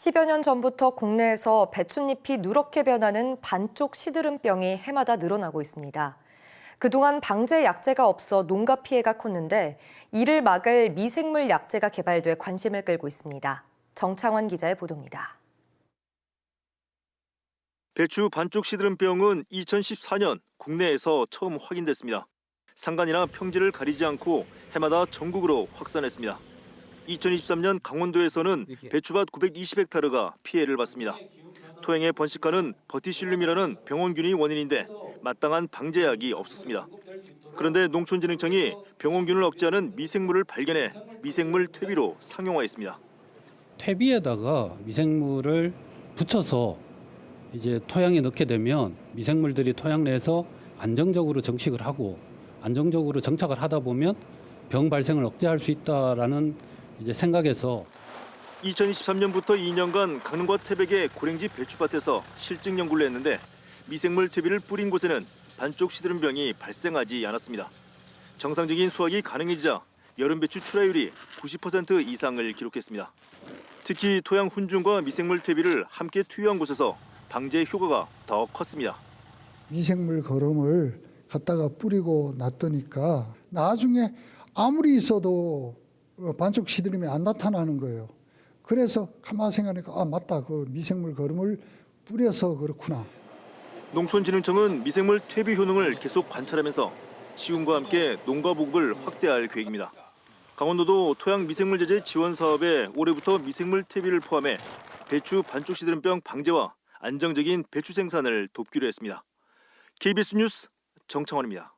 10여 년 전부터 국내에서 배춧잎이 누렇게 변하는 반쪽 시드름병이 해마다 늘어나고 있습니다. 그동안 방제 약제가 없어 농가 피해가 컸는데 이를 막을 미생물 약제가 개발돼 관심을 끌고 있습니다. 정창원 기자의 보도입니다. 배추 반쪽 시드름병은 2014년 국내에서 처음 확인됐습니다. 산간이나 평지를 가리지 않고 해마다 전국으로 확산했습니다. 2023년 강원도에서는 배추밭 920헥타르가 피해를 봤습니다. 토양에 번식하는 버티실륨이라는 병원균이 원인인데 마땅한 방제약이 없었습니다. 그런데 농촌진흥청이 병원균을 억제하는 미생물을 발견해 미생물 퇴비로 상용화했습니다. 퇴비에다가 미생물을 붙여서 이제 토양에 넣게 되면 미생물들이 토양 내에서 안정적으로 정식을 하고 안정적으로 정착을 하다 보면 병 발생을 억제할 수 있다라는 이제 생각에서 2023년부터 2년간 강릉과 태백의 고랭지 배추밭에서 실증 연구를 했는데 미생물 퇴비를 뿌린 곳에는 반쪽 시드름병이 발생하지 않았습니다. 정상적인 수확이 가능해지자 여름 배추 출하율이 90% 이상을 기록했습니다. 특히 토양 훈중과 미생물 퇴비를 함께 투여한 곳에서 방제 효과가 더 컸습니다. 미생물 거름을 갖다가 뿌리고 놨더니까 나중에 아무리 있어도 반쪽 시드름이 안 나타나는 거예요. 그래서 가만 생각하니까 아 맞다 그 미생물 거름을 뿌려서 그렇구나. 농촌진흥청은 미생물 퇴비 효능을 계속 관찰하면서 시군과 함께 농가 보급을 확대할 계획입니다. 강원도도 토양 미생물 제재 지원 사업에 올해부터 미생물 퇴비를 포함해 배추 반쪽 시드름병 방제와 안정적인 배추 생산을 돕기로 했습니다. KBS 뉴스 정창원입니다.